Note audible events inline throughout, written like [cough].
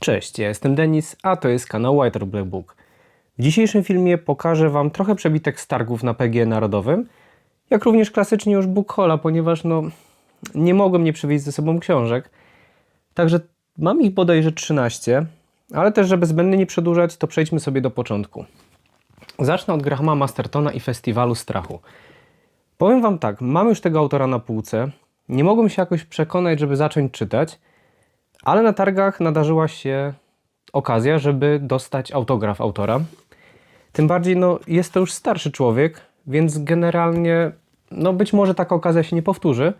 Cześć, ja jestem Denis, a to jest kanał White Black Book. W dzisiejszym filmie pokażę Wam trochę przebitek z targów na PG Narodowym, jak również klasycznie już Book Halla, ponieważ no, nie mogłem nie przywieźć ze sobą książek. Także mam ich bodajże 13, ale też, żeby zbędnie nie przedłużać, to przejdźmy sobie do początku. Zacznę od Grahama Mastertona i Festiwalu Strachu. Powiem Wam tak, mam już tego autora na półce, nie mogłem się jakoś przekonać, żeby zacząć czytać, ale na targach nadarzyła się okazja, żeby dostać autograf autora. Tym bardziej, no, jest to już starszy człowiek, więc generalnie, no, być może taka okazja się nie powtórzy.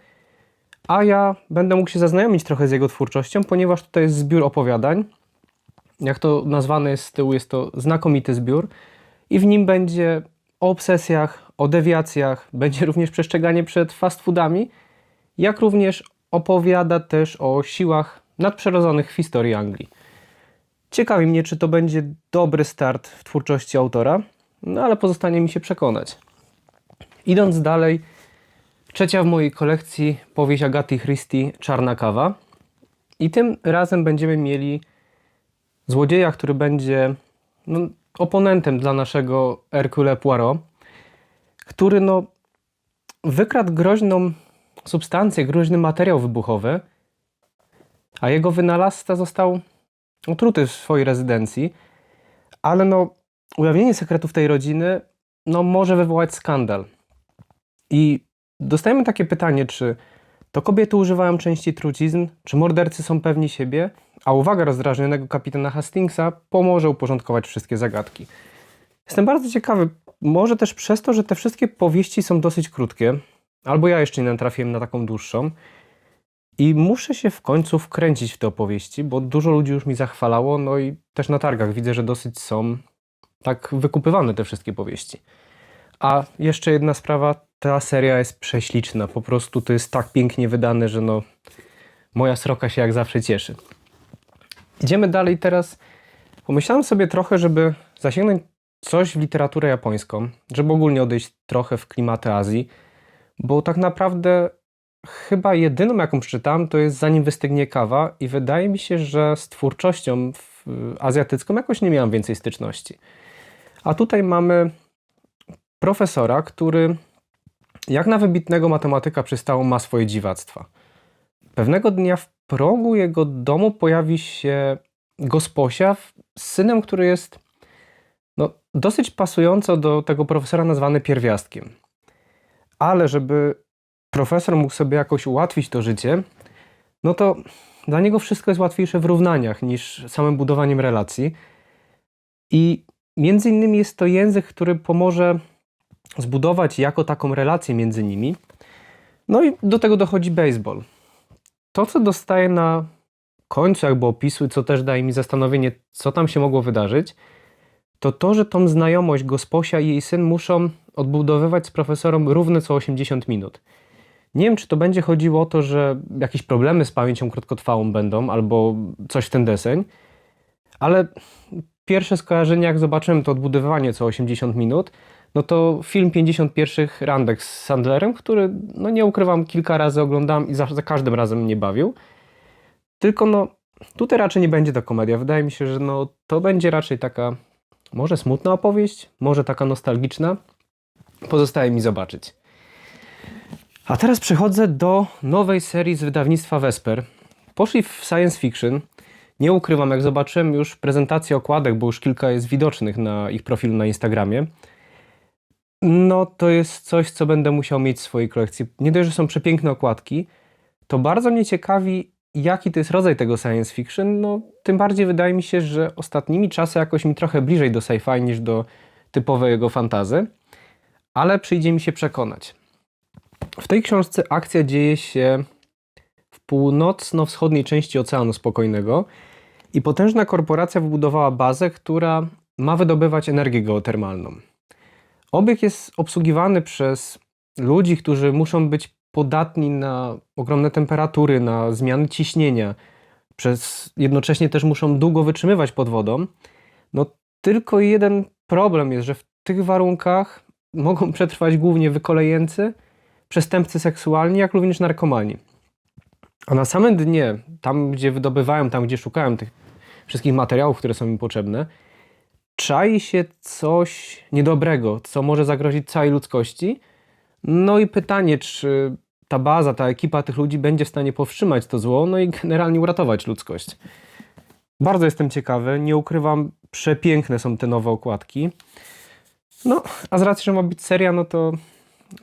A ja będę mógł się zaznajomić trochę z jego twórczością, ponieważ tutaj jest zbiór opowiadań. Jak to nazwane jest z tyłu, jest to znakomity zbiór. I w nim będzie o obsesjach, o dewiacjach, [laughs] będzie również przestrzeganie przed fast foodami, jak również opowiada też o siłach nadprzyrodzonych w historii Anglii. Ciekawi mnie, czy to będzie dobry start w twórczości autora, no ale pozostanie mi się przekonać. Idąc dalej, trzecia w mojej kolekcji powieść Agaty Christie Czarna kawa. I tym razem będziemy mieli złodzieja, który będzie no, oponentem dla naszego Hercule Poirot, który no, wykradł groźną substancję, groźny materiał wybuchowy, a jego wynalazca został utruty w swojej rezydencji, ale no, ujawnienie sekretów tej rodziny no, może wywołać skandal. I dostajemy takie pytanie, czy to kobiety używają częściej trucizn, czy mordercy są pewni siebie, a uwaga rozdrażnionego kapitana Hastingsa pomoże uporządkować wszystkie zagadki. Jestem bardzo ciekawy, może też przez to, że te wszystkie powieści są dosyć krótkie, albo ja jeszcze nie natrafiłem na taką dłuższą, i muszę się w końcu wkręcić w te opowieści, bo dużo ludzi już mi zachwalało, no i też na targach widzę, że dosyć są tak wykupywane te wszystkie powieści. A jeszcze jedna sprawa, ta seria jest prześliczna, po prostu to jest tak pięknie wydane, że no moja sroka się jak zawsze cieszy. Idziemy dalej teraz. Pomyślałem sobie trochę, żeby zasięgnąć coś w literaturę japońską, żeby ogólnie odejść trochę w klimaty Azji, bo tak naprawdę chyba jedyną, jaką przeczytałem, to jest Zanim wystygnie kawa i wydaje mi się, że z twórczością w- azjatycką jakoś nie miałem więcej styczności. A tutaj mamy profesora, który jak na wybitnego matematyka przystało ma swoje dziwactwa. Pewnego dnia w progu jego domu pojawi się gosposia z synem, który jest no, dosyć pasująco do tego profesora nazwany pierwiastkiem. Ale żeby profesor mógł sobie jakoś ułatwić to życie, no to dla niego wszystko jest łatwiejsze w równaniach niż samym budowaniem relacji. I między innymi jest to język, który pomoże zbudować jako taką relację między nimi. No i do tego dochodzi baseball. To, co dostaję na końcu jakby opisu, i co też daje mi zastanowienie, co tam się mogło wydarzyć, to to, że tą znajomość gosposia i jej syn muszą odbudowywać z profesorem równe co 80 minut. Nie wiem, czy to będzie chodziło o to, że jakieś problemy z pamięcią krótkotrwałą będą, albo coś w ten deseń, ale pierwsze skojarzenie, jak zobaczyłem to odbudowywanie co 80 minut, no to film 51 Randek z Sandlerem, który, no nie ukrywam, kilka razy oglądałem i za, za każdym razem mnie bawił. Tylko no, tutaj raczej nie będzie to komedia. Wydaje mi się, że no, to będzie raczej taka może smutna opowieść, może taka nostalgiczna. Pozostaje mi zobaczyć. A teraz przechodzę do nowej serii z wydawnictwa Vesper. Poszli w science fiction. Nie ukrywam, jak zobaczyłem już prezentację okładek, bo już kilka jest widocznych na ich profilu na Instagramie. No to jest coś, co będę musiał mieć w swojej kolekcji. Nie dość, że są przepiękne okładki, to bardzo mnie ciekawi, jaki to jest rodzaj tego science fiction. No tym bardziej wydaje mi się, że ostatnimi czasy jakoś mi trochę bliżej do sci-fi niż do typowego fantazy. Ale przyjdzie mi się przekonać. W tej książce akcja dzieje się w północno-wschodniej części Oceanu Spokojnego i potężna korporacja wybudowała bazę, która ma wydobywać energię geotermalną. Obiekt jest obsługiwany przez ludzi, którzy muszą być podatni na ogromne temperatury, na zmiany ciśnienia, przez jednocześnie też muszą długo wytrzymywać pod wodą. No tylko jeden problem jest, że w tych warunkach mogą [laughs] przetrwać głównie wykolejeńcy, przestępcy seksualni, jak również narkomani. A na samym dnie, tam gdzie wydobywają, tam gdzie szukają tych wszystkich materiałów, które są mi potrzebne, czai się coś niedobrego, co może zagrozić całej ludzkości. No i pytanie, czy ta baza, ta ekipa tych ludzi będzie w stanie powstrzymać to zło, no i generalnie uratować ludzkość. Bardzo jestem ciekawy, nie ukrywam, przepiękne są te nowe okładki. No, a z racji, że ma być seria, no to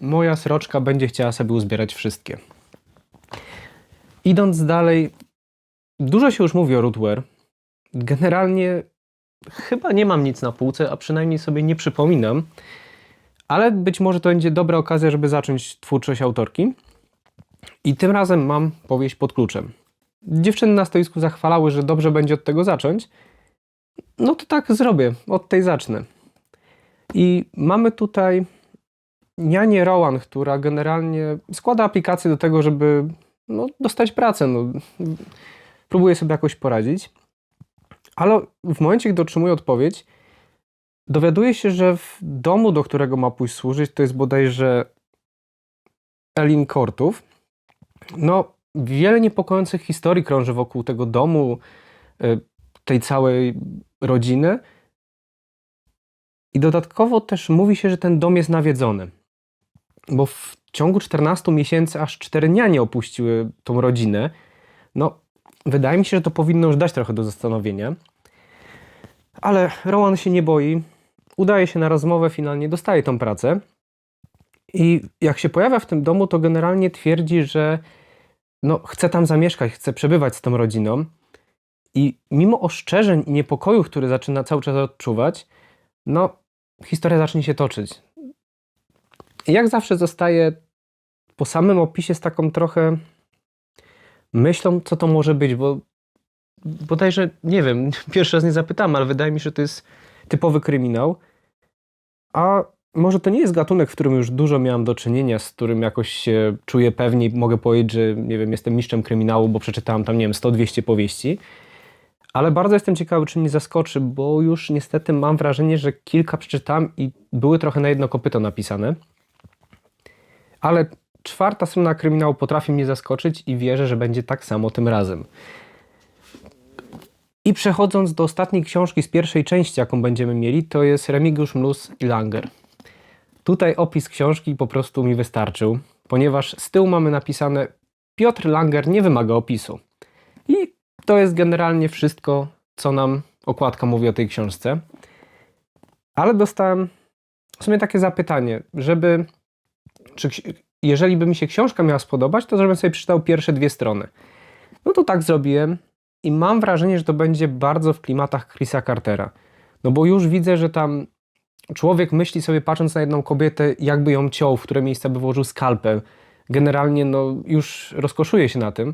moja sroczka będzie chciała sobie uzbierać wszystkie. Idąc dalej, dużo się już mówi o Rootware. Generalnie chyba nie mam nic na półce, a przynajmniej sobie nie przypominam. Ale być może to będzie dobra okazja, żeby zacząć twórczość autorki. I tym razem mam powieść pod kluczem. Dziewczyny na stoisku zachwalały, że dobrze będzie od tego zacząć. No to tak zrobię, od tej zacznę. I mamy tutaj Nianię Rowan, która generalnie składa aplikację do tego, żeby no, dostać pracę. No, próbuje sobie jakoś poradzić. Ale w momencie, gdy otrzymuje odpowiedź, dowiaduje się, że w domu, do którego ma pójść służyć, to jest bodajże Elin Kortów. No, wiele niepokojących historii krąży wokół tego domu, y, tej całej rodziny. I dodatkowo też mówi się, że ten dom jest nawiedzony. Bo w ciągu 14 miesięcy aż cztery nianie opuściły tą rodzinę. No, wydaje mi się, że to powinno już dać trochę do zastanowienia. Ale Rowan się nie boi. Udaje się na rozmowę, finalnie dostaje tą pracę. I jak się pojawia w tym domu, to generalnie twierdzi, że no, chce tam zamieszkać, chce przebywać z tą rodziną. I mimo oszczerzeń i niepokoju, który zaczyna cały czas odczuwać, no, historia zacznie się toczyć. Jak zawsze zostaje po samym opisie z taką trochę myślą, co to może być, bo bodajże, nie wiem, [laughs] pierwszy raz nie zapytałem, ale wydaje mi się, że to jest typowy kryminał. A może to nie jest gatunek, w którym już dużo miałem do czynienia, z którym jakoś się czuję pewniej, mogę powiedzieć, że nie wiem, jestem mistrzem kryminału, bo przeczytałem tam, nie wiem, 100-200 powieści. Ale bardzo jestem ciekawy, czy mnie zaskoczy, bo już niestety mam wrażenie, że kilka przeczytałem i były trochę na jedno kopyto napisane. Ale czwarta strona kryminału potrafi mnie zaskoczyć i wierzę, że będzie tak samo tym razem. I przechodząc do ostatniej książki z pierwszej części, jaką będziemy mieli, to jest Remigiusz Mlus i Langer. Tutaj opis książki po prostu mi wystarczył, ponieważ z tyłu mamy napisane Piotr Langer nie wymaga opisu. I to jest generalnie wszystko, co nam okładka mówi o tej książce. Ale dostałem w sumie takie zapytanie, żeby czy jeżeli by mi się książka miała spodobać, to żebym sobie przeczytał pierwsze dwie strony. No to tak zrobiłem i mam wrażenie, że to będzie bardzo w klimatach Chrisa Cartera. No bo już widzę, że tam człowiek myśli sobie, patrząc na jedną kobietę, jakby ją ciął, w które miejsce by włożył skalpę. Generalnie no, już rozkoszuje się na tym.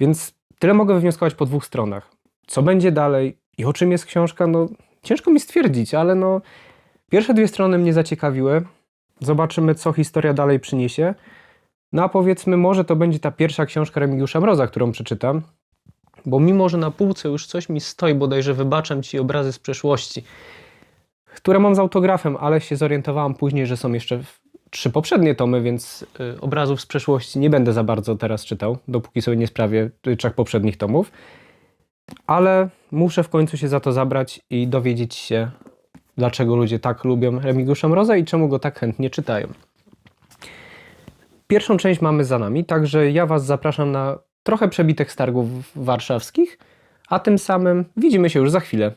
Więc tyle mogę wywnioskować po dwóch stronach. Co będzie dalej i o czym jest książka, no ciężko mi stwierdzić, ale no pierwsze dwie strony mnie zaciekawiły. Zobaczymy, co historia dalej przyniesie. No a powiedzmy, może to będzie ta pierwsza książka Remigiusza Mroza, którą przeczytam. Bo mimo, że na półce już coś mi stoi, bodajże wybaczam Ci obrazy z przeszłości, które mam z autografem, ale się zorientowałam później, że są jeszcze trzy poprzednie tomy, więc y, obrazów z przeszłości nie będę za bardzo teraz czytał, dopóki sobie nie sprawię y, trzech poprzednich tomów. Ale muszę w końcu się za to zabrać i dowiedzieć się, dlaczego ludzie tak lubią Remigiusza Mroza i czemu go tak chętnie czytają. Pierwszą część mamy za nami, także ja Was zapraszam na trochę przebitek stargów warszawskich, a tym samym widzimy się już za chwilę.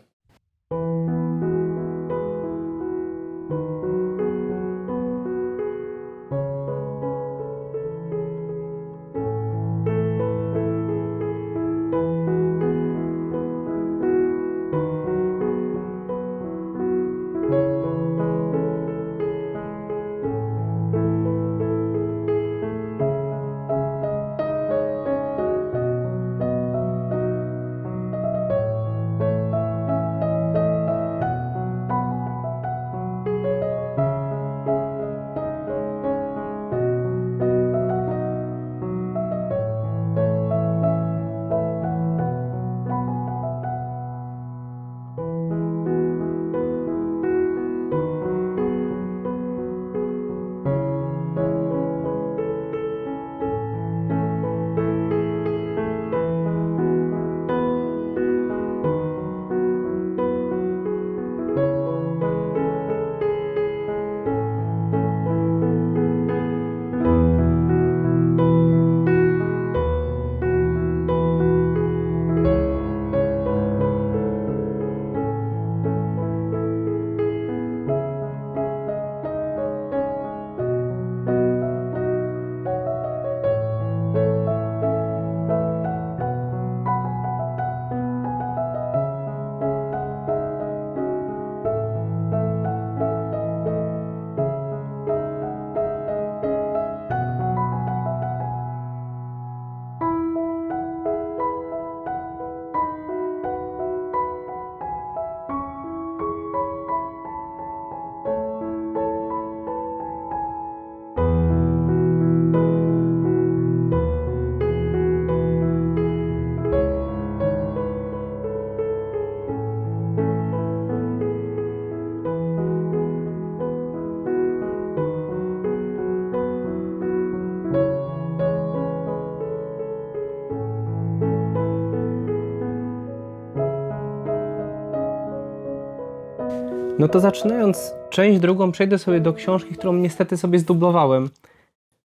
No to zaczynając część drugą, przejdę sobie do książki, którą niestety sobie zdublowałem,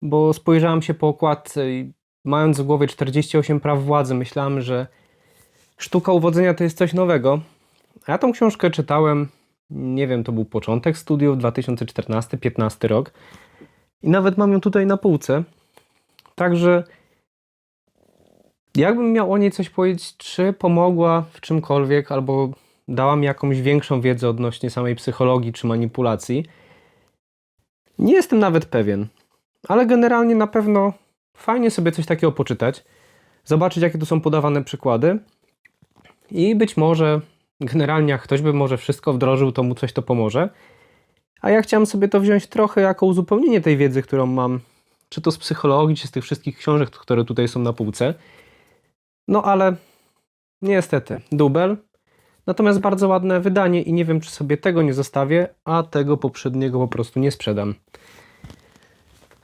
bo spojrzałem się po okładce i mając w głowie 48 praw władzy, myślałem, że sztuka uwodzenia to jest coś nowego. Ja tą książkę czytałem, nie wiem, to był początek studiów, 2014-15 rok. I nawet mam ją tutaj na półce. Także jakbym miał o niej coś powiedzieć, czy pomogła w czymkolwiek, albo dała mi jakąś większą wiedzę odnośnie samej psychologii czy manipulacji, nie jestem nawet pewien. Ale generalnie na pewno fajnie sobie coś takiego poczytać, zobaczyć jakie tu są podawane przykłady i być może generalnie jak ktoś by może wszystko wdrożył, to mu coś to pomoże. A ja chciałem sobie to wziąć trochę jako uzupełnienie tej wiedzy, którą mam, czy to z psychologii, czy z tych wszystkich książek, które tutaj są na półce. No ale niestety, dubel. Natomiast bardzo ładne wydanie i nie wiem, czy sobie tego nie zostawię, a tego poprzedniego po prostu nie sprzedam.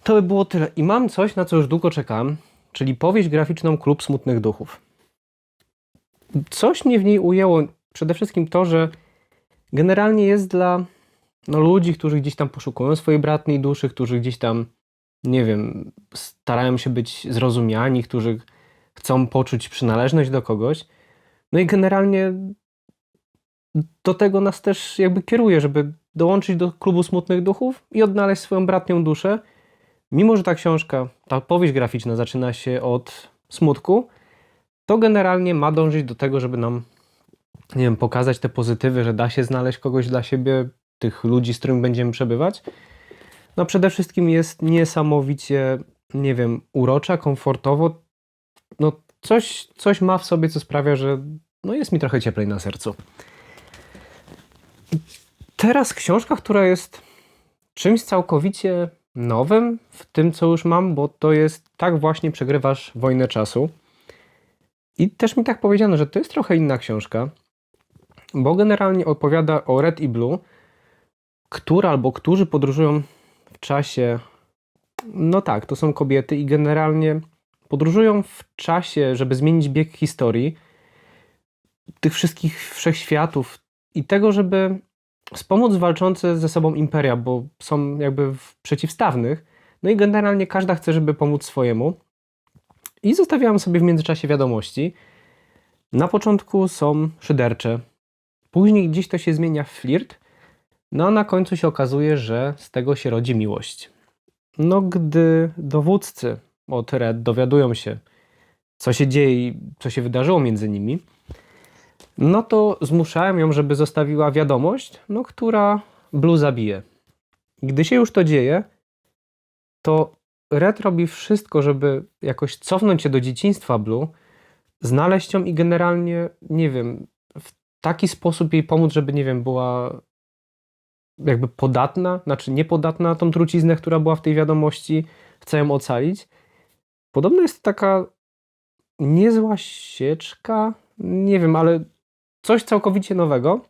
To by było tyle. I mam coś, na co już długo czekam, czyli powieść graficzną Klub Smutnych Duchów. Coś mnie w niej ujęło. Przede wszystkim to, że generalnie jest dla no, ludzi, którzy gdzieś tam poszukują swojej bratniej duszy, którzy gdzieś tam, nie wiem, starają się być zrozumiani, którzy chcą poczuć przynależność do kogoś. No i generalnie do tego nas też jakby kieruje, żeby dołączyć do klubu smutnych duchów i odnaleźć swoją bratnią duszę. Mimo, że ta książka, ta powieść graficzna zaczyna się od smutku, to generalnie ma dążyć do tego, żeby nam, nie wiem, pokazać te pozytywy, że da się znaleźć kogoś dla siebie, tych ludzi, z którymi będziemy przebywać. No przede wszystkim jest niesamowicie, nie wiem, urocza, komfortowo. No coś, coś ma w sobie, co sprawia, że no jest mi trochę cieplej na sercu. Teraz książka, która jest czymś całkowicie nowym w tym, co już mam, bo to jest tak właśnie przegrywasz wojnę czasu. I też mi tak powiedziano, że to jest trochę inna książka, bo generalnie opowiada o Red i Blue, która albo którzy podróżują w czasie. No tak, to są kobiety i generalnie podróżują w czasie, żeby zmienić bieg historii tych wszystkich wszechświatów i tego, żeby wspomóc walczące ze sobą imperia, bo są jakby w przeciwstawnych. No i generalnie każda chce, żeby pomóc swojemu. I zostawiałam sobie w międzyczasie wiadomości. Na początku są szydercze, później gdzieś to się zmienia w flirt, no a na końcu się okazuje, że z tego się rodzi miłość. No gdy dowódcy od Red dowiadują się, co się dzieje i co się wydarzyło między nimi, no to zmuszałem ją, żeby zostawiła wiadomość, no, która Blue zabije. Gdy się już to dzieje, to Red robi wszystko, żeby jakoś cofnąć się do dzieciństwa Blue, znaleźć ją i generalnie, nie wiem, w taki sposób jej pomóc, żeby, nie wiem, była jakby podatna, znaczy niepodatna na tą truciznę, która była w tej wiadomości, chce ją ocalić. Podobno jest taka niezła sieczka, nie wiem, ale coś całkowicie nowego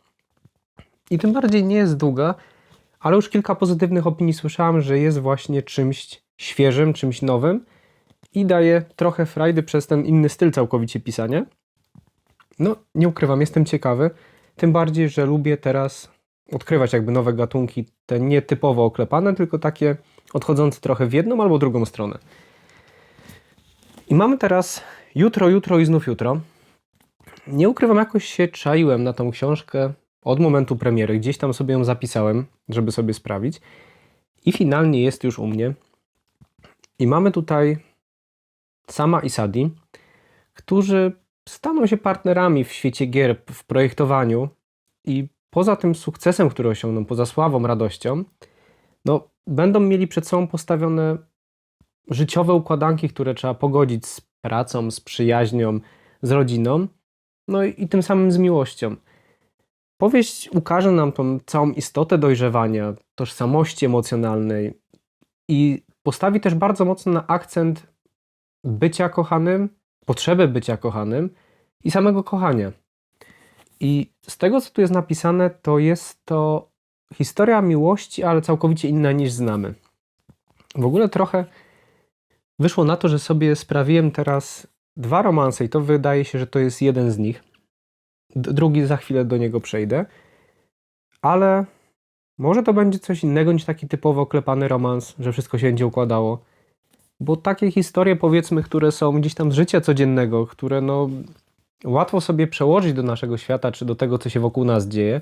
i tym bardziej nie jest długa, ale już kilka pozytywnych opinii słyszałem, że jest właśnie czymś świeżym, czymś nowym i daje trochę frajdy przez ten inny styl całkowicie pisania. No, nie ukrywam, jestem ciekawy, tym bardziej, że lubię teraz odkrywać jakby nowe gatunki, te nietypowo oklepane, tylko takie odchodzące trochę w jedną albo drugą stronę. I mamy teraz jutro, jutro i znów jutro. Nie ukrywam, jakoś się czaiłem na tą książkę od momentu premiery. Gdzieś tam sobie ją zapisałem, żeby sobie sprawić. I finalnie jest już u mnie. I mamy tutaj Sama i Sadi, którzy staną się partnerami w świecie gier, w projektowaniu i poza tym sukcesem, który osiągną, poza sławą, radością, no, będą mieli przed sobą postawione życiowe układanki, które trzeba pogodzić z pracą, z przyjaźnią, z rodziną, no i, i tym samym z miłością. Powieść ukaże nam tą całą istotę dojrzewania, tożsamości emocjonalnej i postawi też bardzo mocno na akcent bycia kochanym, potrzeby bycia kochanym i samego kochania. I z tego, co tu jest napisane, to jest to historia miłości, ale całkowicie inna niż znamy. W ogóle trochę wyszło na to, że sobie sprawiłem teraz dwa romanse i to wydaje się, że to jest jeden z nich. Drugi za chwilę do niego przejdę. ale może to będzie coś innego niż taki typowo oklepany romans, że wszystko się będzie układało. Bo takie historie, powiedzmy, które są gdzieś tam z życia codziennego, które no łatwo sobie przełożyć do naszego świata, czy do tego, co się wokół nas dzieje,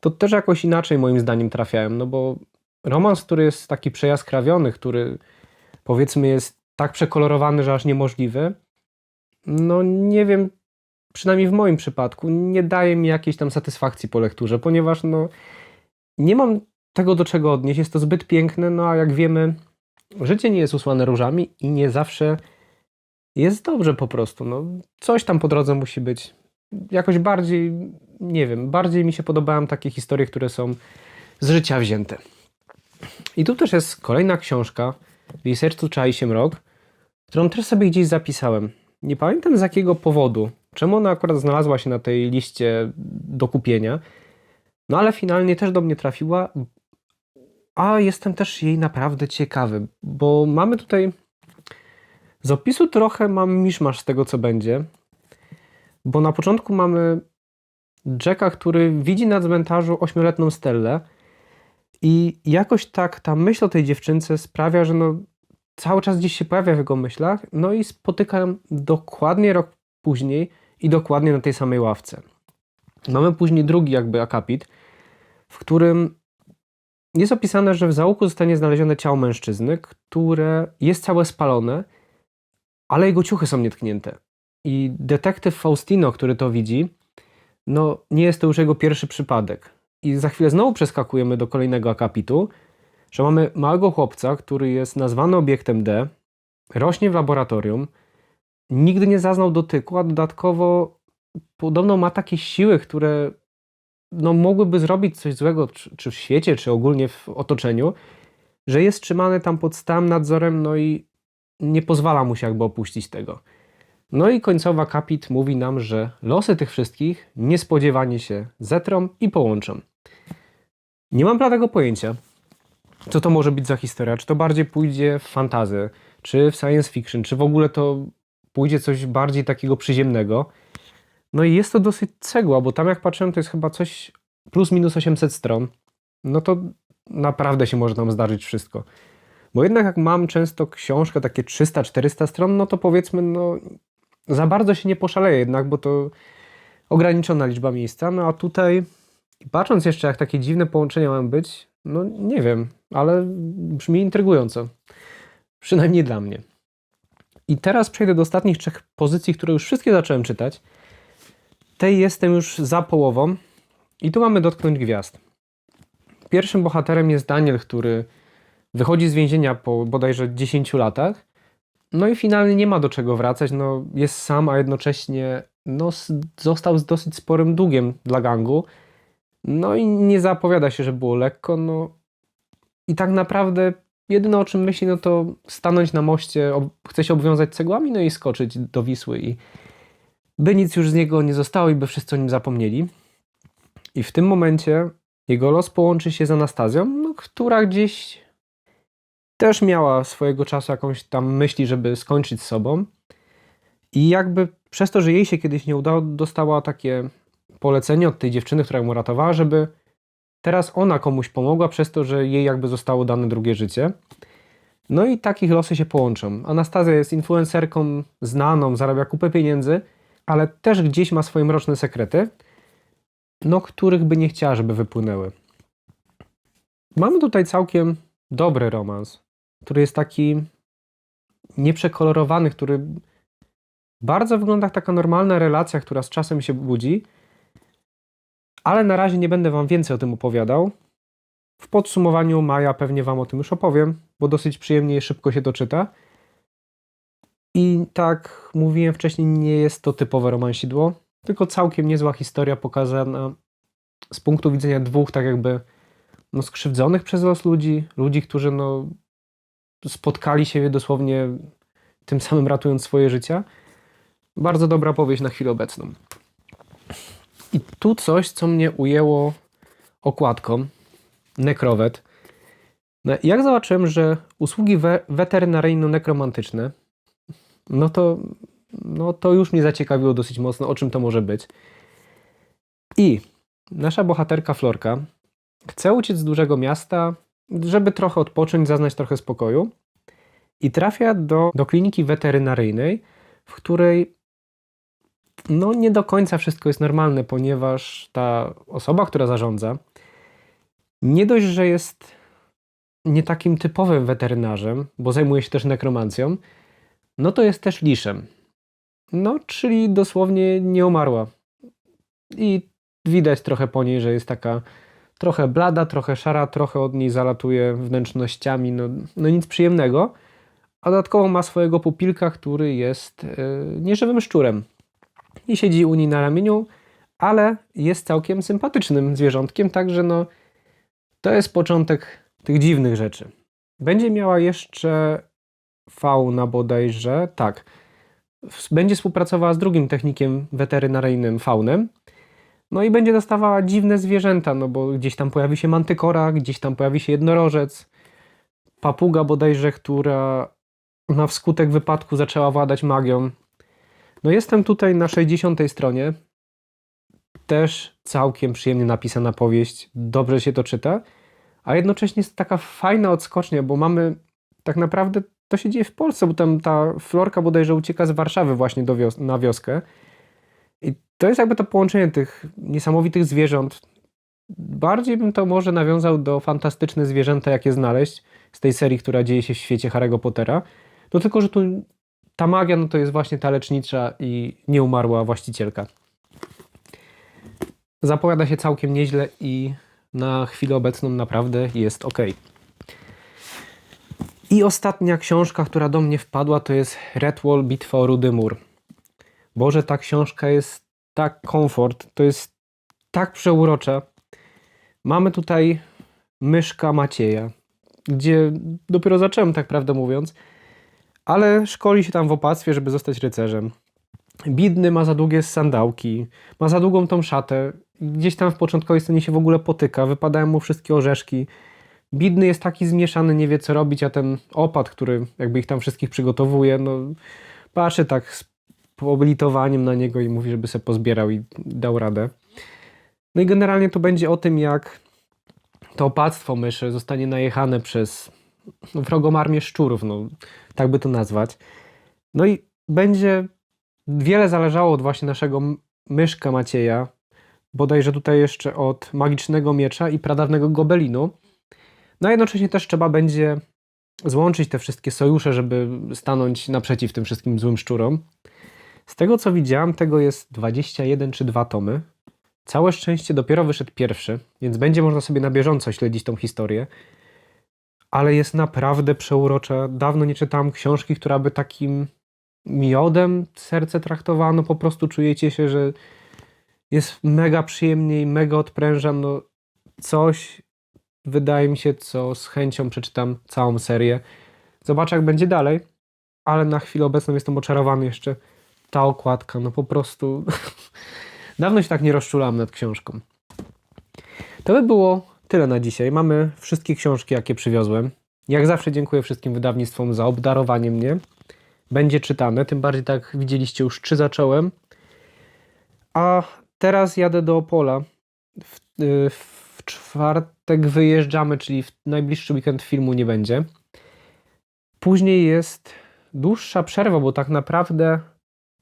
to też jakoś inaczej moim zdaniem trafiają, no bo romans, który jest taki przejaskrawiony, który powiedzmy jest tak przekolorowany, że aż niemożliwy, no nie wiem, przynajmniej w moim przypadku, nie daje mi jakiejś tam satysfakcji po lekturze, ponieważ no nie mam tego do czego odnieść, jest to zbyt piękne, no a jak wiemy, życie nie jest usłane różami i nie zawsze jest dobrze po prostu, no coś tam po drodze musi być. Jakoś bardziej, nie wiem, bardziej mi się podobają takie historie, które są z życia wzięte. I tu też jest kolejna książka, w jej sercu czai się mrok, którą też sobie gdzieś zapisałem. Nie pamiętam z jakiego powodu, czemu ona akurat znalazła się na tej liście do kupienia, no ale finalnie też do mnie trafiła, a jestem też jej naprawdę ciekawy, bo mamy tutaj z opisu trochę mam miszmasz z tego, co będzie, bo na początku mamy Jacka, który widzi na cmentarzu ośmioletnią Stellę i jakoś tak ta myśl o tej dziewczynce sprawia, że no cały czas gdzieś się pojawia w jego myślach, no i spotykam dokładnie rok później i dokładnie na tej samej ławce. Mamy później drugi jakby akapit, w którym jest opisane, że w załuku zostanie znalezione ciało mężczyzny, które jest całe spalone, ale jego ciuchy są nietknięte. I detektyw Faustino, który to widzi, no nie jest to już jego pierwszy przypadek. I za chwilę znowu przeskakujemy do kolejnego akapitu, że mamy małego chłopca, który jest nazwany obiektem D, rośnie w laboratorium, nigdy nie zaznał dotyku, a dodatkowo podobno ma takie siły, które no, mogłyby zrobić coś złego, czy, czy w świecie, czy ogólnie w otoczeniu, że jest trzymany tam pod stałym nadzorem, no i nie pozwala mu się jakby opuścić tego. No i końcowa kapit mówi nam, że losy tych wszystkich niespodziewanie się zetrą i połączą. Nie mam prawego pojęcia, co to może być za historia. Czy to bardziej pójdzie w fantazy, czy w science fiction, czy w ogóle to pójdzie coś bardziej takiego przyziemnego. No i jest to dosyć cegła, bo tam jak patrzyłem, to jest chyba coś plus minus 800 stron. No to naprawdę się może nam zdarzyć wszystko. Bo jednak jak mam często książkę takie 300-400 stron, no to powiedzmy, no za bardzo się nie poszaleję jednak, bo to ograniczona liczba miejsca. No a tutaj, patrząc jeszcze jak takie dziwne połączenia mają być, no nie wiem, ale brzmi intrygująco. Przynajmniej dla mnie. I teraz przejdę do ostatnich trzech pozycji, które już wszystkie zacząłem czytać. Tej jestem już za połową. I tu mamy dotknąć gwiazd. Pierwszym bohaterem jest Daniel, który wychodzi z więzienia po bodajże 10 latach. No i finalnie nie ma do czego wracać. No, jest sam, a jednocześnie no, został z dosyć sporym długiem dla gangu. No i nie zapowiada się, że było lekko. No i tak naprawdę jedyne o czym myśli, no to stanąć na moście, chce się obwiązać cegłami, no i skoczyć do Wisły i by nic już z niego nie zostało i by wszyscy o nim zapomnieli. I w tym momencie jego los połączy się z Anastazją, no, która gdzieś też miała swojego czasu jakąś tam myśli, żeby skończyć z sobą. I jakby przez to, że jej się kiedyś nie udało, dostała takie polecenie od tej dziewczyny, która ją uratowała, żeby teraz ona komuś pomogła, przez to, że jej jakby zostało dane drugie życie. No i takich losy się połączą. Anastazja jest influencerką znaną, zarabia kupę pieniędzy, ale też gdzieś ma swoje mroczne sekrety, no których by nie chciała, żeby wypłynęły. Mamy tutaj całkiem dobry romans, który jest taki nieprzekolorowany, który bardzo wygląda jak taka normalna relacja, która z czasem się budzi, ale na razie nie będę Wam więcej o tym opowiadał. W podsumowaniu maja pewnie Wam o tym już opowiem, bo dosyć przyjemnie i szybko się to czyta. I tak mówiłem wcześniej, nie jest to typowe romansidło, tylko całkiem niezła historia pokazana z punktu widzenia dwóch tak jakby no, skrzywdzonych przez los ludzi, ludzi, którzy no, spotkali się dosłownie tym samym ratując swoje życia. Bardzo dobra powieść na chwilę obecną. I tu coś, co mnie ujęło okładką, nekrowet. No, jak zobaczyłem, że usługi we weterynaryjno-nekromantyczne, no to, no to już mnie zaciekawiło dosyć mocno, o czym to może być. I nasza bohaterka Florka chce uciec z dużego miasta, żeby trochę odpocząć, zaznać trochę spokoju i trafia do, do kliniki weterynaryjnej, w której no nie do końca wszystko jest normalne, ponieważ ta osoba, która zarządza, nie dość, że jest nie takim typowym weterynarzem, bo zajmuje się też nekromancją, no to jest też liszem. No, czyli dosłownie nie umarła. I widać trochę po niej, że jest taka trochę blada, trochę szara, trochę od niej zalatuje wnętrznościami, no, no nic przyjemnego. A dodatkowo ma swojego pupilka, który jest yy, nieżywym szczurem. I siedzi u niej na ramieniu, ale jest całkiem sympatycznym zwierzątkiem, także no to jest początek tych dziwnych rzeczy. Będzie miała jeszcze fauna bodajże, tak. Będzie współpracowała z drugim technikiem weterynaryjnym faunem. No i będzie dostawała dziwne zwierzęta, no bo gdzieś tam pojawi się mantykora, gdzieś tam pojawi się jednorożec, papuga bodajże, która na wskutek wypadku zaczęła władać magią. No jestem tutaj na 60 stronie. Też całkiem przyjemnie napisana powieść, dobrze się to czyta, a jednocześnie jest taka fajna odskocznia, bo mamy tak naprawdę to się dzieje w Polsce, bo tam ta Florka bodajże ucieka z Warszawy właśnie do wios na wioskę. I to jest jakby to połączenie tych niesamowitych zwierząt. Bardziej bym to może nawiązał do fantastyczne zwierzęta, jakie znaleźć z tej serii, która dzieje się w świecie Harry'ego Pottera. No tylko, że tu ta magia no to jest właśnie ta lecznicza i nieumarła właścicielka. Zapowiada się całkiem nieźle i na chwilę obecną naprawdę jest ok. I ostatnia książka, która do mnie wpadła, to jest Redwall Bitwa o Rudy Mur. Boże, ta książka jest tak komfort, to jest tak przeurocza. Mamy tutaj myszka Macieja, gdzie dopiero zacząłem, tak prawdę mówiąc, ale szkoli się tam w opactwie, żeby zostać rycerzem. Bidny ma za długie sandałki, ma za długą tą szatę, gdzieś tam w początkowej scenie się w ogóle potyka, wypadają mu wszystkie orzeszki. Bidny jest taki zmieszany, nie wie co robić, a ten opad, który jakby ich tam wszystkich przygotowuje, no patrzy tak z pooblitowaniem na niego i mówi, żeby se pozbierał i dał radę. No i generalnie to będzie o tym, jak to opactwo myszy zostanie najechane przez wrogą armię szczurów, no tak by to nazwać. No i będzie wiele zależało od właśnie naszego myszka Macieja, bodajże tutaj jeszcze od magicznego miecza i pradawnego gobelinu. No a jednocześnie też trzeba będzie złączyć te wszystkie sojusze, żeby stanąć naprzeciw tym wszystkim złym szczurom. Z tego co widziałem, tego jest 21 czy 2 tomy. Całe szczęście dopiero wyszedł pierwszy, więc będzie można sobie na bieżąco śledzić tą historię. Ale jest naprawdę przeurocza. Dawno nie czytałem książki, która by takim miodem serce traktowano. Po prostu czujecie się, że jest mega przyjemnie i mega odpręża. No coś wydaje mi się, co z chęcią przeczytam całą serię. Zobaczę, jak będzie dalej, ale na chwilę obecną jestem oczarowany jeszcze. Ta okładka, no po prostu. [laughs] Dawno się tak nie rozczulam nad książką. To by było tyle na dzisiaj. Mamy wszystkie książki, jakie przywiozłem. Jak zawsze dziękuję wszystkim wydawnictwom za obdarowanie mnie. Będzie czytane, tym bardziej tak widzieliście, już trzy zacząłem. A teraz jadę do Opola. W, y, w czwartek wyjeżdżamy, czyli w najbliższy weekend filmu nie będzie. Później jest dłuższa przerwa, bo tak naprawdę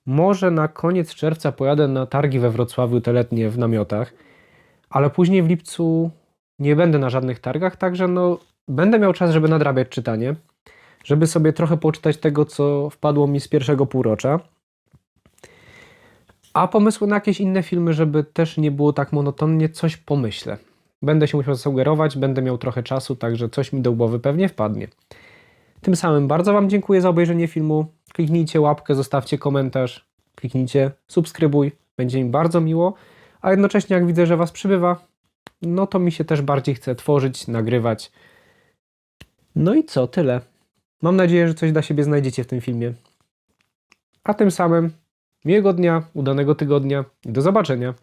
może na koniec czerwca pojadę na targi we Wrocławiu te letnie w namiotach, ale później w lipcu nie będę na żadnych targach, także no będę miał czas, żeby nadrabiać czytanie, żeby sobie trochę poczytać tego, co wpadło mi z pierwszego półrocza. A pomysły na jakieś inne filmy, żeby też nie było tak monotonnie, coś pomyślę. Będę się musiał zasugerować, będę miał trochę czasu, także coś mi do głowy pewnie wpadnie. Tym samym bardzo Wam dziękuję za obejrzenie filmu. Kliknijcie łapkę, zostawcie komentarz, kliknijcie subskrybuj, będzie mi bardzo miło. A jednocześnie, jak widzę, że Was przybywa, no to mi się też bardziej chce tworzyć, nagrywać. No i co, tyle. Mam nadzieję, że coś dla siebie znajdziecie w tym filmie. A tym samym miłego dnia, udanego tygodnia i do zobaczenia.